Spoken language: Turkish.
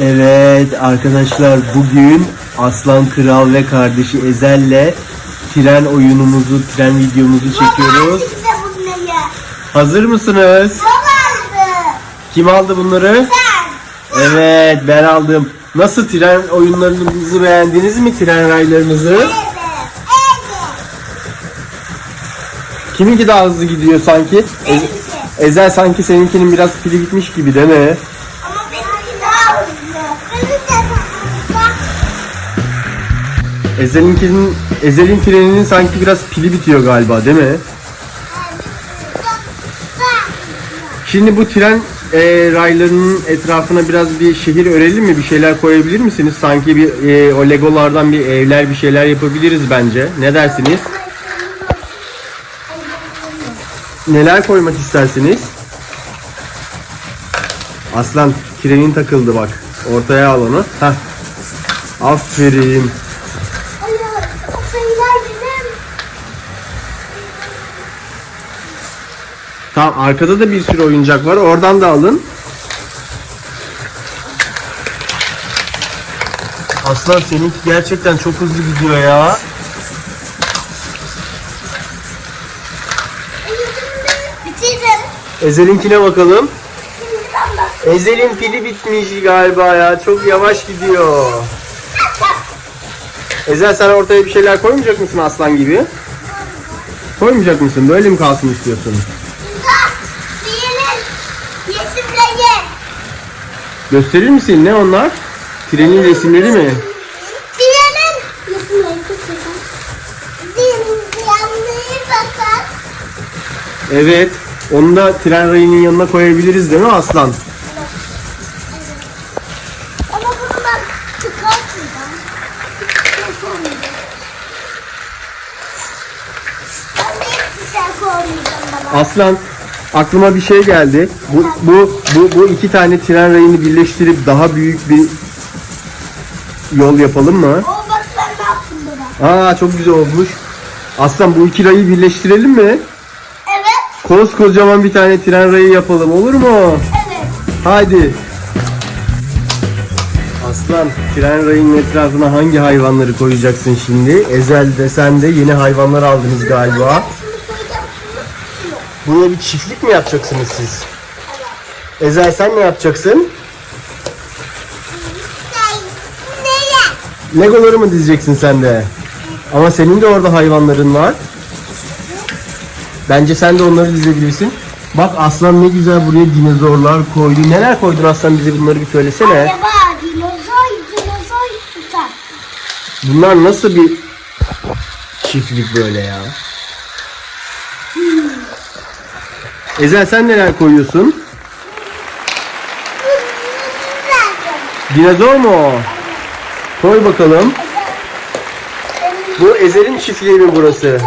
Evet arkadaşlar bugün Aslan Kral ve kardeşi Ezel'le tren oyunumuzu, tren videomuzu çekiyoruz. Hazır mısınız? Kim aldı bunları? Sen. Evet ben aldım. Nasıl tren oyunlarınızı beğendiniz mi? Tren raylarınızı? Evet. Evet. Kiminki daha hızlı gidiyor sanki? Ezel sanki seninkinin biraz pili bitmiş gibi değil mi? Ama benimki daha hızlı. Benimki de daha hızlı. Ezel'inkinin Ezel'in treninin sanki biraz pili bitiyor galiba değil mi? Şimdi bu tren e, raylarının etrafına biraz bir şehir örelim mi? Bir şeyler koyabilir misiniz? Sanki bir e, o legolardan bir evler bir şeyler yapabiliriz bence. Ne dersiniz? Neler koymak istersiniz? Aslan trenin takıldı bak. Ortaya al onu. Heh. Aferin. O sayılar benim. Tamam arkada da bir sürü oyuncak var. Oradan da alın. Aslan seninki gerçekten çok hızlı gidiyor ya. Bitirdim. Ezel'inkine bakalım. Ezel'in pili bitmiş galiba ya. Çok yavaş gidiyor. Ezel sen ortaya bir şeyler koymayacak mısın aslan gibi? Koymayacak mısın? Böyle mi kalsın istiyorsun? Gösterir misin? Ne onlar? Trenin resimleri mi? Evet. Onu da tren rayının yanına koyabiliriz değil mi aslan? Ama bunu ben çıkartacağım. Ben de hiçbir şey koymayacağım baba. Aslan aklıma bir şey geldi. Bu bu bu bu iki tane tren rayını birleştirip daha büyük bir yol yapalım mı? O bak ben ne yaptım baba. Aa çok güzel olmuş. Aslan bu iki rayı birleştirelim mi? Evet. Koskocaman bir tane tren rayı yapalım olur mu? Evet. Haydi. Aslan tren rayının etrafına hangi hayvanları koyacaksın şimdi? Ezel de sen de yeni hayvanlar aldınız galiba. Buraya bir çiftlik mi yapacaksınız siz? Ezel sen ne yapacaksın? Legoları mı dizeceksin sen de? Ama senin de orada hayvanların var. Bence sen de onları dizebilirsin. Bak Aslan ne güzel buraya dinozorlar koydu. Neler koydun Aslan bize bunları bir söylesene. Acaba dinozor, dinozor tutar. Bunlar nasıl bir çiftlik böyle ya? Ezel sen neler koyuyorsun? Dinozor mu? Koy bakalım. Bu Ezel'in çiftliği mi burası?